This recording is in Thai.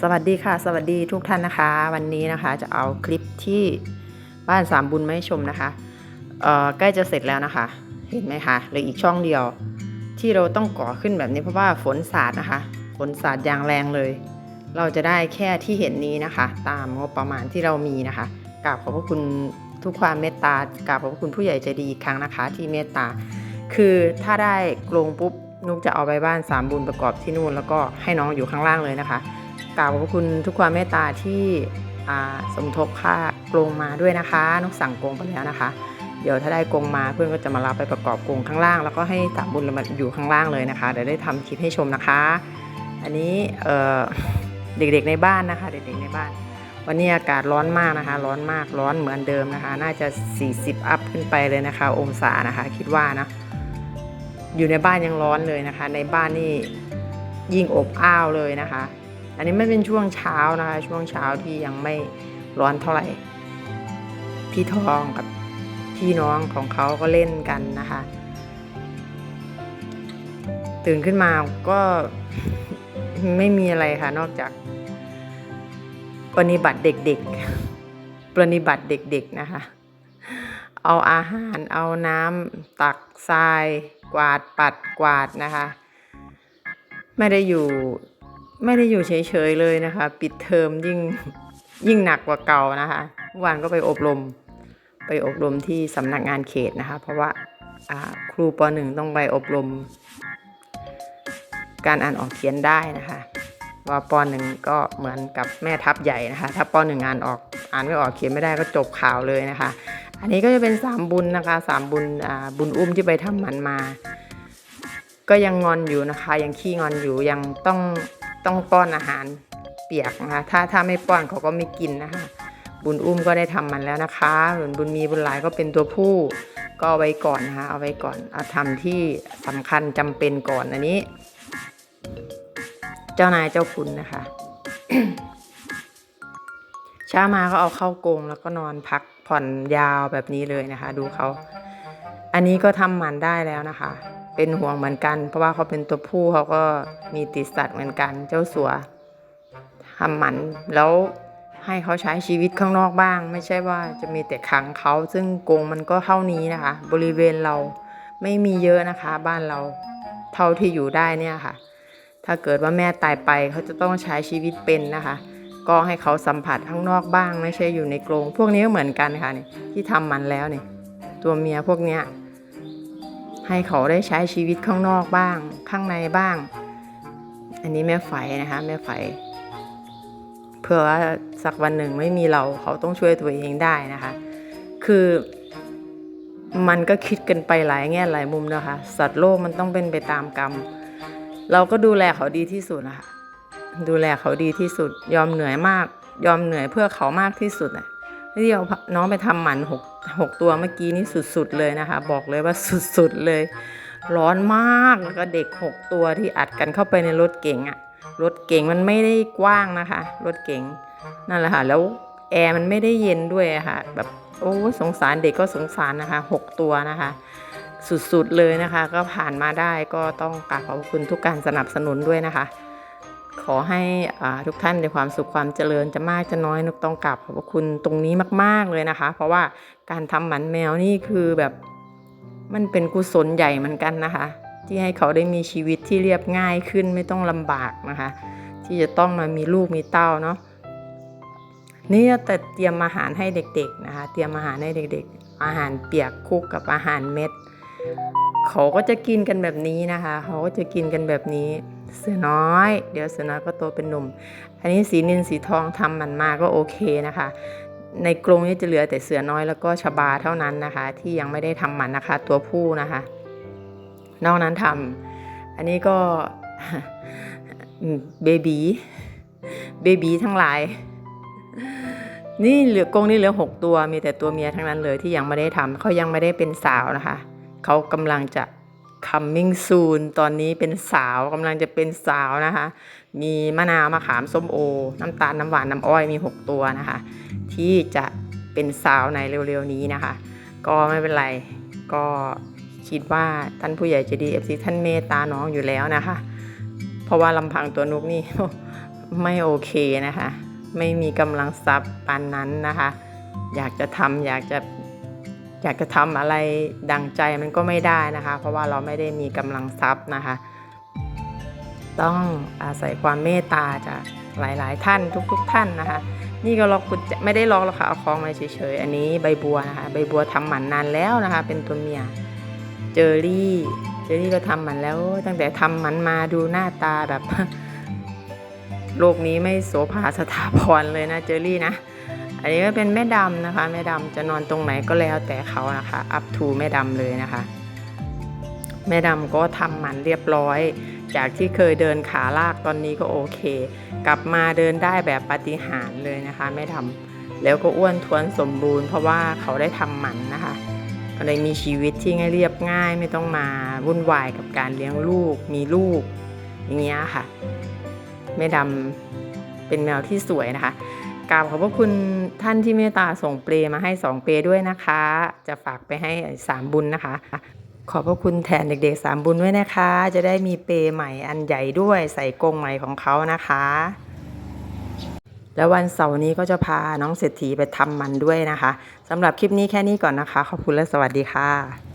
สวัสดีค่ะ สวัสดีทุกท่านนะคะ วันนี้นะคะจะเอาคลิปที่บ้านสามบุญมาให้ชมนะคะใกล้จะเสร็จแล้วนะคะ เห็นไหมคะเหลืออีกช่องเดียว ที่เราต้องก่อขึ้นแบบนี้เพราะว่าฝนสาดนะคะฝนสาดอย่างแรงเลย เราจะได้แค่ที่เห็นนี้นะคะ ตามงบประมาณที่เรามีนะคะกราบขอบพระคุณทุกความเมตตากราบขอบพระคุณผู้ใหญ่ใจดีอีกครั้งนะคะ ที่เมตตา คือถ้าได้กรงปุ๊บนุกจะเอาไปบ้านสามบุญประกอบที่นู่น แล้วก็ให้น้องอยู่ข้างล่างเลยนะคะ กราบขอบคุณทุกความเมตตาที่สมทบค่ากรงมาด้วยนะคะนกสั่งกรงไปแล้วนะคะ เดี๋ยวถ้าได้กรงมาเพื่อนก็จะมารับไปประกอบกรงข้างล่าง แล้วก็ให้สามบุญมาอยู่ข้างล่างเลยนะคะเดี๋ยวได้ทำคลิปให้ชมนะคะ อันนี้เเด็กๆในบ้านนะคะ เด็กๆในบ้าน วันนี้อากาศร้อนมากนะคะ ร้อนมากร้อนเหมือนเดิมนะคะ น่าจะ 40 อัพขึ้นไปเลยนะคะ องศานะคะ คิดว่านะอยู่ในบ้านยังร้อนเลยนะคะ ในบ้านนี่ยิ่งอบอ้าวเลยนะคะ อันนี้ไม่เป็นช่วงเช้านะคะ ช่วงเช้าที่ยังไม่ร้อนเท่าไหร่ พี่ทองกับพี่น้องของเขาก็เล่นกันนะคะ ตื่นขึ้นมาก็ไม่มีอะไรค่ะ นอกจากปฏิบัติเด็กๆปฏิบัติเด็กๆนะคะ เอาอาหารเอาน้ำตักทราย กวาดปัดกวาดนะคะ ไม่ได้อยู่ ไม่ได้อยู่เฉยๆเลยนะคะ ปิดเทอมยิ่งยิ่งหนักกว่าเก่านะคะวานก็ไปอบรม ไปอบรมที่สำนักงานเขตนะคะ เพราะว่าครูปหนึ่งต้องไปอบรม การอ่านออกเขียนได้นะคะว่าปหนึ่งก็เหมือนกับแม่ทัพใหญ่นะคะ ถ้าปหนึ่งอ่านออกอ่านไม่ออกเขียนไม่ได้ก็จบข่าวเลยนะคะ อันนี้ก็จะเป็นสามบุญนะคะสามบุญบุญอุ้มที่ไปทำหมันมา ก็ยังงอนอยู่นะคะ ยังขี้งอนอยู่ยังต้อง ต้องป้อนอาหารเปียกนะคะ ถ้าถ้าไม่ป้อนเขาก็ไม่กินนะคะ บุญอุ้มก็ได้ทำมันแล้วนะคะส่วนบุญมีบุญหลายก็เป็นตัวผู้ก็เอาไว้ก่อนนะคะ เอาไว้ก่อนเอาทำที่สำคัญจำเป็นก่อนอันนี้ เจ้านายเจ้าคุณนะคะเช้ามาก็เอาเข้ากรงแล้วก็นอนพักผ่อนยาวแบบนี้เลยนะคะ ดูเขา อันนี้ก็ทำหมันได้แล้วนะคะ เป็นห่วงเหมือนกัน เพราะว่าเขาเป็นตัวผู้เขาก็มีติดสัตว์เหมือนกัน เจ้าสัวทำหมันแล้วให้เขาใช้ชีวิตข้างนอกบ้าง ไม่ใช่ว่าจะมีแต่ขังเขา ซึ่งกรงมันก็เท่านี้นะคะ บริเวณเราไม่มีเยอะนะคะ บ้านเราเท่าที่อยู่ได้เนี่ยค่ะ ถ้าเกิดว่าแม่ตายไปเขาจะต้องใช้ชีวิตเป็นนะคะ ก็ให้เขาสัมผัสข้างนอกบ้าง ไม่ใช่อยู่ในกรงพวกนี้ก็เหมือนกันค่ะนี่ที่ทำมันแล้วเนี่ยตัวเมียพวกเนี้ย ให้เขาได้ใช้ชีวิตข้างนอกบ้าง ข้างในบ้าง อันนี้แม่ไฝนะคะแม่ไฝเพื่อว่าสักวันหนึ่งไม่มีเราเขาต้องช่วยตัวเองได้นะคะ คือมันก็คิดกันไปหลายแง่หลายมุมนะคะ สัตว์โลกมันต้องเป็นไปตามกรรม เราก็ดูแลเขาดีที่สุดนะคะดูแลเขาดีที่สุด ยอมเหนื่อยมาก ยอมเหนื่อยเพื่อเขามากที่สุดอะที่เอาน้องไปทำหมันหก หกตัวเมื่อกี้นี่สุดๆเลยนะคะ บอกเลยว่าสุดๆเลย ร้อนมากแล้วก็เด็กหกตัวที่อัดกันเข้าไปในรถเก๋งอะรถเก๋งมันไม่ได้กว้างนะคะ รถเก๋งนั่นแหละค่ะแล้วแอร์มันไม่ได้เย็นด้วยะค่ะ แบบโอ้สงสารเด็กก็สงสารนะคะหกตัวนะคะสุดๆเลยนะคะ ก็ผ่านมาได้ก็ต้องกราบขอบคุณทุกการสนับสนุนด้วยนะคะ ขอให้ทุกท่านในความสุขความเจริญจะมากจะน้อยนุกต้องกราบขอบคุณตรงนี้มาก ๆเลยนะคะ เพราะว่าการทำหมันแมวนี่คือแบบมันเป็นกุศลใหญ่เหมือนกันนะคะ ที่ให้เขาได้มีชีวิตที่เรียบง่ายขึ้นไม่ต้องลำบากนะคะ ที่จะต้องมามีลูกมีเต้าเนาะนี่แต่เตรียมอาหารให้เด็กๆนะคะ เตรียมอาหารให้เด็ก ๆ อาหารเปียกคุกกับอาหารเม็ด เขาก็จะกินกันแบบนี้นะคะ เขาก็จะกินกันแบบนี้ เสือน้อย เดี๋ยวเสือน้อยก็โตเป็นหนุ่ม อันนี้สีนินสีทองทำมันมาก็โอเคนะคะ ในกรงนี้จะเหลือแต่เสือน้อยแล้วก็ชบาเท่านั้นนะคะ ที่ยังไม่ได้ทำหมันนะคะ ตัวผู้นะคะ นอกนั้นทำอันนี้ก็เบบีเบบีทั้งหลาย นี่เหลือกรงนี่เหลือหกตัวมีแต่ตัวเมียทั้งนั้นเลยที่ยังไม่ได้ทำเขายังไม่ได้เป็นสาวนะคะ เขากำลังจะ coming soon ตอนนี้เป็นสาวกำลังจะเป็นสาวนะคะ มีมะนาวมะขามส้มโอ น้ำตาลน้ำหวานน้ำอ้อยมี 6 ตัวนะคะ ที่จะเป็นสาวในเร็วๆนี้นะคะ ก็ไม่เป็นไรก็คิดว่าท่านผู้ใหญ่จะดีเอฟซีท่านเมตตาน้องอยู่แล้วนะคะ เพราะว่าลำพังตัวนุกนี่ไม่โอเคนะคะ ไม่มีกำลังทรัพย์ปานนั้นนะคะ อยากจะทำอยากจะ อยากจะทำอะไรดังใจมันก็ไม่ได้นะคะ เพราะว่าเราไม่ได้มีกำลังทรัพย์นะคะ ต้องอาศัยความเมตตาจากหลายๆ ท่านทุก ๆ ท่านนะคะ นี่ก็ล็อกกุญแจไม่ได้ล็อกหรอกค่ะเอาคล้องมาเฉยๆอันนี้ใบบัวนะคะใบบัวทำหมันนานแล้วนะคะ เป็นตัวเมียเจอรี่เจอรี่ก็ทำหมันแล้วตั้งแต่ทำหมันมาดูหน้าตาแบบโลกนี้ไม่โสภาสถาพรเลยนะเจอรี่นะ อันนี้ก็เป็นแม่ดำนะคะ แม่ดำจะนอนตรงไหนก็แล้วแต่เขานะคะอัพทูแม่ดำเลยนะคะ แม่ดำก็ทำหมันเรียบร้อย จากที่เคยเดินขาลากตอนนี้ก็โอเค กลับมาเดินได้แบบปาฏิหาริย์เลยนะคะ แม่ดำแล้วก็อ้วนท้วนสมบูรณ์เพราะว่าเขาได้ทำหมันนะคะก็เลยมีชีวิตที่ง่ายเรียบง่ายไม่ต้องมาวุ่นวายกับการเลี้ยงลูก มีลูกอย่างเงี้ยค่ะ แม่ดำเป็นแมวที่สวยนะคะ กราบขอบพระคุณท่านที่เมตตาส่งเปลมาให้สองเปลด้วยนะคะ จะฝากไปให้สามบุญนะคะ ขอบพระคุณแทนเด็กๆสามบุญด้วยนะคะ จะได้มีเปลใหม่อันใหญ่ด้วยใส่กรงใหม่ของเขานะคะ แล้ววันเสาร์นี้ก็จะพาน้องเศรษฐีไปทำมันด้วยนะคะสำหรับคลิปนี้แค่นี้ก่อนนะคะ ขอบคุณและสวัสดีค่ะ